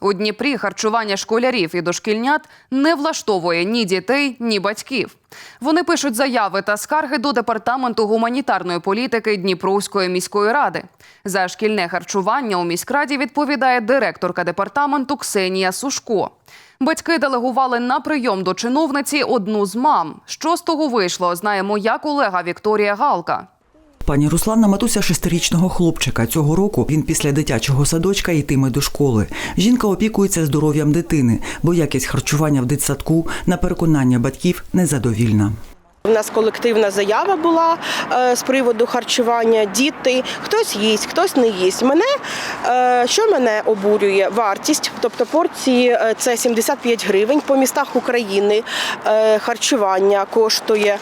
У Дніпрі харчування школярів і дошкільнят не влаштовує ні дітей, ні батьків. Вони пишуть заяви та скарги до департаменту гуманітарної політики Дніпровської міської ради. За шкільне харчування у міськраді відповідає директорка департаменту Ксенія Сушко. Батьки делегували на прийом до чиновниці одну з мам. Що з того вийшло, знає моя колега Вікторія Галка. Пані Руслана матуся шестирічного хлопчика. Цього року він після дитячого садочка йтиме до школи. Жінка опікується здоров'ям дитини, бо якість харчування в дитсадку на переконання батьків незадовільна. У нас колективна заява була е, з приводу харчування. Діти, хтось їсть, хтось не їсть. Мене е, що мене обурює? Вартість, тобто порції е, це 75 гривень по містах України. Харчування коштує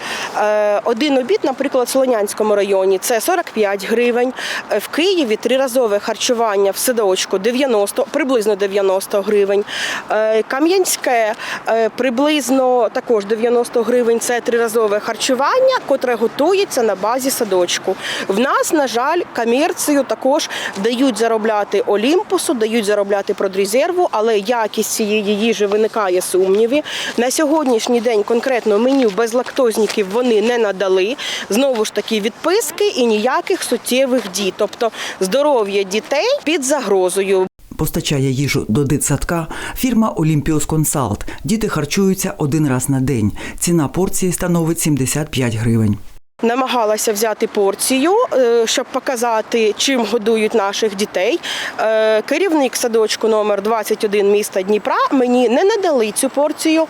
один обід, наприклад, в Солонянському районі це 45 гривень. В Києві триразове харчування в садочку 90, приблизно 90 гривень. Кам'янське приблизно також 90 гривень. Це триразове харчування, котре готується на базі садочку. В нас, на жаль, комерцію також дають заробляти Олімпусу, дають заробляти Продрезерву, але якість цієї їжі виникає сумніві. На сьогоднішній день конкретно меню безлактозників вони не надали. Знову ж таки, відписки і ніяких суттєвих дій. Тобто здоров'я дітей під загрозою. Постачає їжу до дитсадка фірма Олімпіос Консалт. Діти харчуються один раз на день. Ціна порції становить 75 гривень. Намагалася взяти порцію, е, щоб показати, чим годують наших дітей. Е, Керівник садочку номер 21 міста Дніпра мені не надали цю порцію.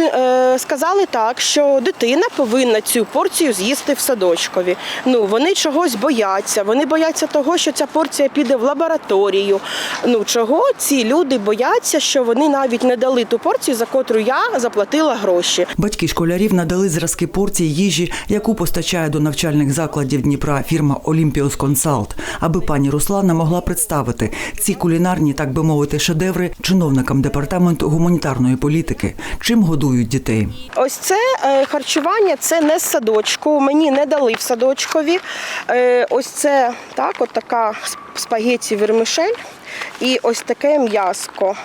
Е, Сказали так, що дитина повинна цю порцію з'їсти в садочкові. Ну вони чогось бояться. Вони бояться того, що ця порція піде в лабораторію. Ну чого ці люди бояться, що вони навіть не дали ту порцію, за котру я заплатила гроші. Батьки школярів надали зразки порцій їжі, яку постачає до навчальних закладів Дніпра фірма Олімпіос Консалт, аби пані Руслана могла представити ці кулінарні, так би мовити, шедеври чиновникам департаменту гуманітарної політики. Чим годують дітей? Ось це е, харчування, це не з садочку. Мені не дали в садочкові. Е, ось це так, от така спагеті вермишель і ось таке м'яско.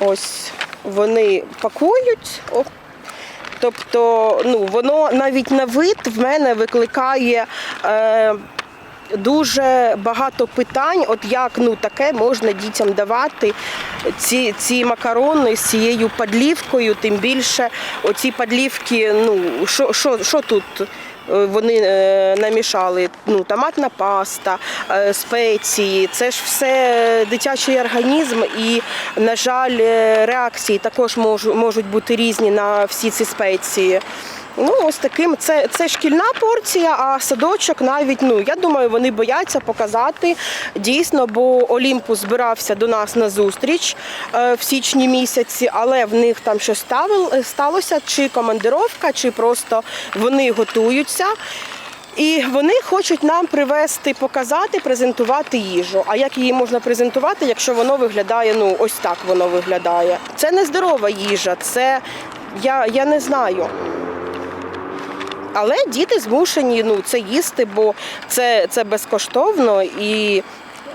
Ось вони пакують. Тобто, ну, воно навіть на вид в мене викликає. Е, Дуже багато питань, от як ну таке можна дітям давати ці, ці макарони з цією падлівкою, тим більше оці падлівки, ну що, що, що тут вони е, намішали? Ну, томатна паста, е, спеції, це ж все дитячий організм, і, на жаль, е, реакції також можу- можуть бути різні на всі ці спеції. Ну, ось таким це, це шкільна порція, а садочок навіть, ну я думаю, вони бояться показати дійсно, бо Олімпус збирався до нас на зустріч е, в січні місяці, але в них там щось ставил- сталося, чи командировка, чи просто вони готуються. І вони хочуть нам привезти, показати, презентувати їжу. А як її можна презентувати, якщо воно виглядає, ну ось так воно виглядає. Це не здорова їжа, це я, я не знаю. Але діти змушені ну, це їсти, бо це, це безкоштовно і.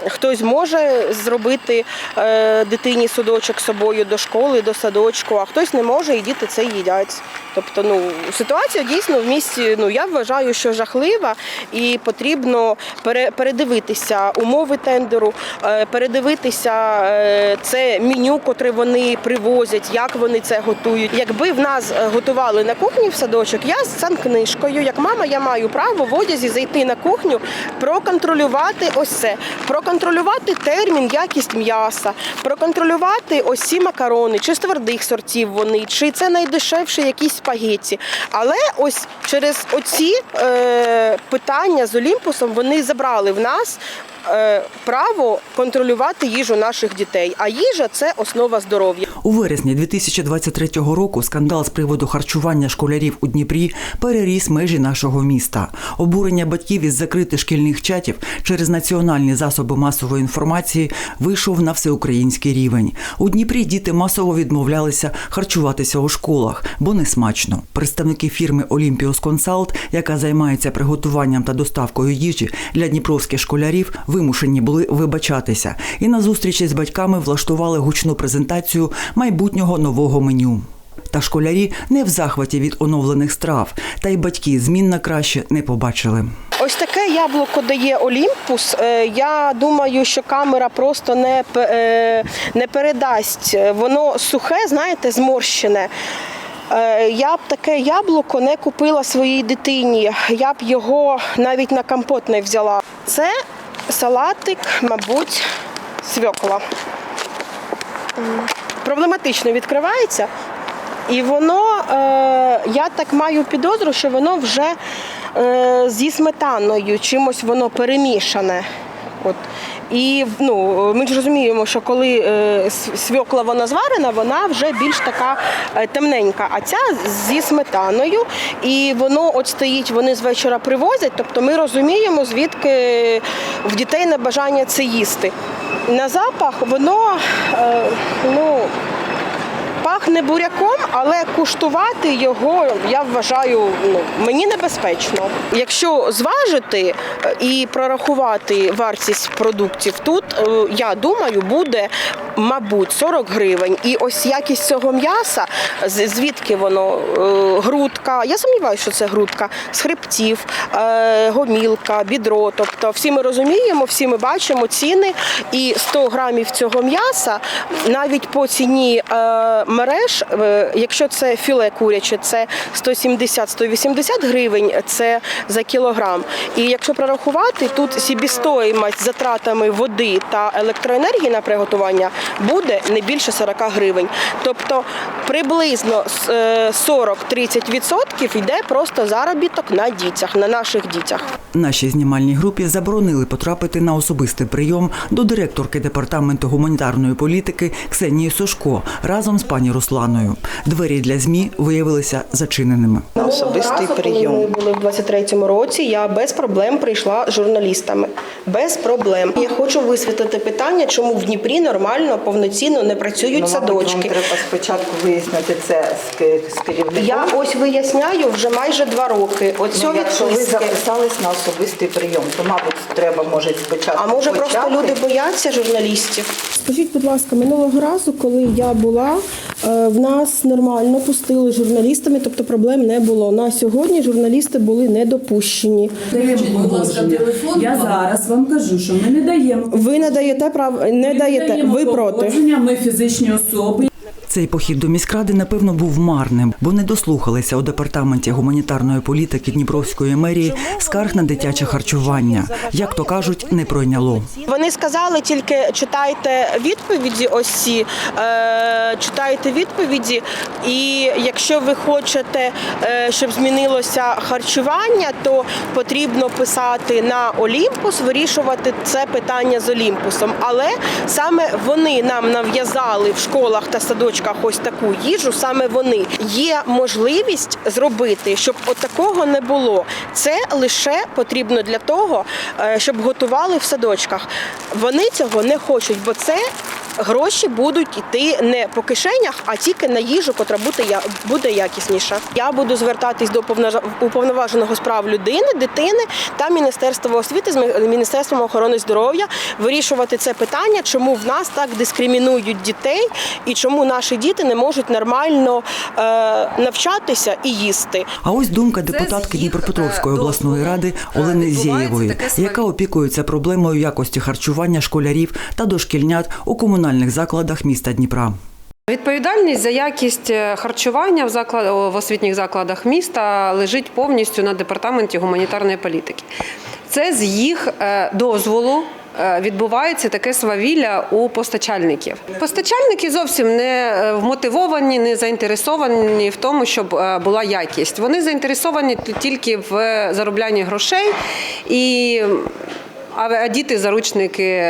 Хтось може зробити е, дитині садочок з собою до школи, до садочку, а хтось не може, і діти це їдять. Тобто, ну ситуація дійсно в місті. Ну я вважаю, що жахлива, і потрібно пере, передивитися умови тендеру, е, передивитися е, це меню, котре вони привозять, як вони це готують. Якби в нас готували на кухні в садочок, я з санкнижкою, як мама, я маю право в одязі зайти на кухню, проконтролювати ось це, проконтролювати термін, якість м'яса, проконтролювати ось ці макарони, чи з твердих сортів вони, чи це найдешевші якісь спагетті. Але ось через оці е, питання з Олімпусом вони забрали в нас. е, Право контролювати їжу наших дітей, а їжа це основа здоров'я. У вересні 2023 року скандал з приводу харчування школярів у Дніпрі переріс межі нашого міста. Обурення батьків із закритих шкільних чатів через національні засоби масової інформації вийшов на всеукраїнський рівень. У Дніпрі діти масово відмовлялися харчуватися у школах, бо не смачно. Представники фірми Олімпіос Консалт, яка займається приготуванням та доставкою їжі для дніпровських школярів, вимушені були вибачатися і на зустрічі з батьками влаштували гучну презентацію майбутнього нового меню. Та школярі не в захваті від оновлених страв, та й батьки змін на краще не побачили. Ось таке яблуко дає Олімпус. Е, Я думаю, що камера просто не, е, не передасть. Воно сухе, знаєте, зморщене. Е, Я б таке яблуко не купила своїй дитині. Я б його навіть на компот не взяла. Це салатик, мабуть, свекла. Проблематично відкривається. І воно, е, я так маю підозру, що воно вже е, зі сметаною, чимось воно перемішане. От. І ну, ми ж розуміємо, що коли е, свекла вона зварена, вона вже більш така е, темненька. А ця зі сметаною, і воно от стоїть, вони з вечора привозять. Тобто ми розуміємо, звідки в дітей не бажання це їсти. На запах воно е, ну, Пахне буряком, але куштувати його я вважаю ну, мені небезпечно. Якщо зважити е, і прорахувати вартість продуктів, тут е, я думаю, буде мабуть 40 гривень. І ось якість цього м'яса, звідки воно е, грудка. Я сумніваюся, що це грудка з хребтів, гомілка, бідро. Тобто, всі ми розуміємо, всі ми бачимо ціни. І 100 грамів цього м'яса навіть по ціні е, мереж, е, якщо це філе куряче, це 170-180 гривень це за кілограм. І якщо прорахувати, тут з затратами води та електроенергії на приготування буде не більше 40 гривень. Тобто приблизно е, 40-30% йде просто заробіток на дітях, на наших дітях. Нашій знімальній групі заборонили потрапити на особистий прийом до директорки департаменту гуманітарної політики Ксенії Сушко разом з пані Русланою. Двері для змі виявилися зачиненими. На Особистий прийом. Ми були в 23-му році, я без проблем прийшла з журналістами. Без проблем. Я хочу висвітлити питання, чому в Дніпрі нормально, повноцінно не працюють Ну, мабуть, вам садочки. треба спочатку вияснити це з, керівником. Я ось виясняю вже майже два роки. Оцю ну, якщо ви записались на особистий прийом, то, мабуть, треба, може, спочатку А може просто люди бояться журналістів? Скажіть, будь ласка, минулого разу, коли я була, е, в нас нормально пустили журналістами, тобто проблем не було. На сьогодні журналісти були не допущені. ласка, телефон. Я зараз вам кажу, що ми не даємо. Ви не даєте прав, не Ми даєте. даємо Ви проти. Ми фізичні особи. Цей похід до міськради, напевно, був марним, бо не дослухалися у департаменті гуманітарної політики Дніпровської мерії скарг на дитяче харчування. Як то кажуть, не пройняло. Вони сказали тільки читайте відповіді. Ось ці е, читайте відповіді. І якщо ви хочете, е, щоб змінилося харчування, то потрібно писати на Олімпус, вирішувати це питання з Олімпусом. Але саме вони нам нав'язали в школах та садочках ось таку їжу. Саме вони є можливість зробити, щоб от такого не було. Це лише потрібно для того, е, щоб готували в садочках. Вони цього не хочуть, бо це. Гроші будуть йти не по кишенях, а тільки на їжу, котра буде, я- буде якісніша. Я буду звертатись до уповноваженого з прав людини, дитини та Міністерства освіти з Міністерством охорони здоров'я вирішувати це питання, чому в нас так дискримінують дітей і чому наші діти не можуть нормально е, навчатися і їсти. А ось думка депутатки Дніпропетровської е, обласної ради е, Олени Зєєвої, яка опікується проблемою якості харчування школярів та дошкільнят у комунальних закладах міста Дніпра. Відповідальність за якість е, харчування в заклад в освітніх закладах міста лежить повністю на департаменті гуманітарної політики. Це з їх е, дозволу. е, Відбувається таке свавілля у постачальників. Постачальники зовсім не вмотивовані, не заінтересовані в тому, щоб була якість. Вони заінтересовані тільки в зароблянні грошей і А діти заручники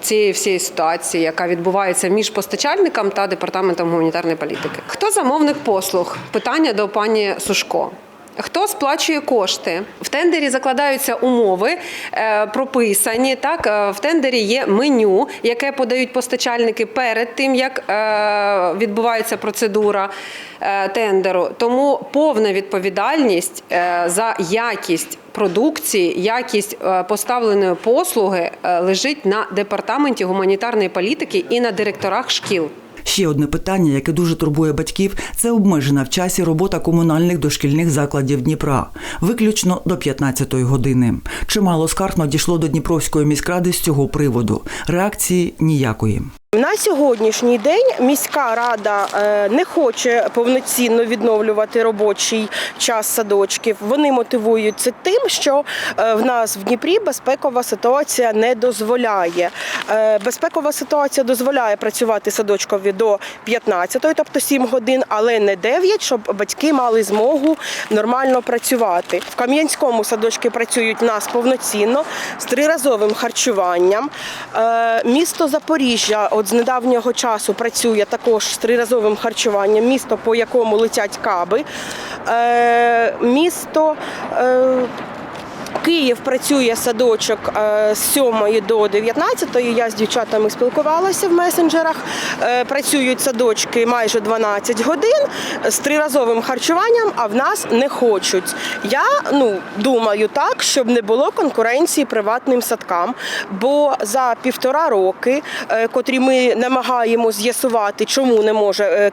цієї всієї ситуації, яка відбувається між постачальником та департаментом гуманітарної політики. Хто замовник послуг? Питання до пані Сушко. Хто сплачує кошти? В тендері закладаються умови, е, прописані. Так, Е, в тендері є меню, яке подають постачальники перед тим, як е, відбувається процедура тендеру. Тому повна відповідальність е, за якість продукції, якість е, поставленої послуги е, лежить на департаменті гуманітарної політики і на директорах шкіл. Ще одне питання, яке дуже турбує батьків, це обмежена в часі робота комунальних дошкільних закладів Дніпра, виключно до 15-ї години. Чимало скарг надійшло до Дніпровської міськради з цього приводу. Реакції ніякої. На сьогоднішній день міська рада е, не хоче повноцінно відновлювати робочий час садочків. Вони мотивують це тим, що е, в нас в Дніпрі безпекова ситуація не дозволяє. Е, Безпекова ситуація дозволяє працювати садочкові до 15, тобто 7 годин, але не 9, щоб батьки мали змогу нормально працювати. В Кам'янському садочки працюють нас повноцінно з триразовим харчуванням. Місто Запоріжжя от з недавнього часу працює також з триразовим харчуванням, місто, по якому летять каби. Е, Місто е, Київ працює садочок е, з 7 до 19. Я з дівчатами спілкувалася в месенджерах. Е, Працюють садочки майже 12 годин з триразовим харчуванням, а в нас не хочуть. Я ну думаю так, щоб не було конкуренції приватним садкам. Бо за півтора роки, е, котрі ми намагаємося з'ясувати, чому не може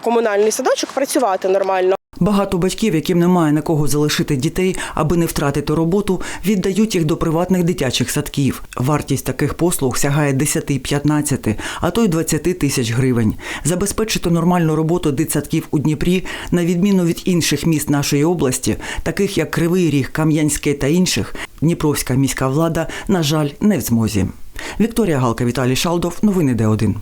комунальний садочок працювати нормально. Багато батьків, яким немає на кого залишити дітей, аби не втратити роботу, віддають їх до приватних дитячих садків. Вартість таких послуг сягає 10-15, а то й 20 тисяч гривень. Забезпечити нормальну роботу дитсадків у Дніпрі, на відміну від інших міст нашої області, таких як Кривий Ріг, Кам'янське та інших, Дніпровська міська влада, на жаль, не в змозі. Вікторія Галка, Віталій Шалдов. Новини Д1.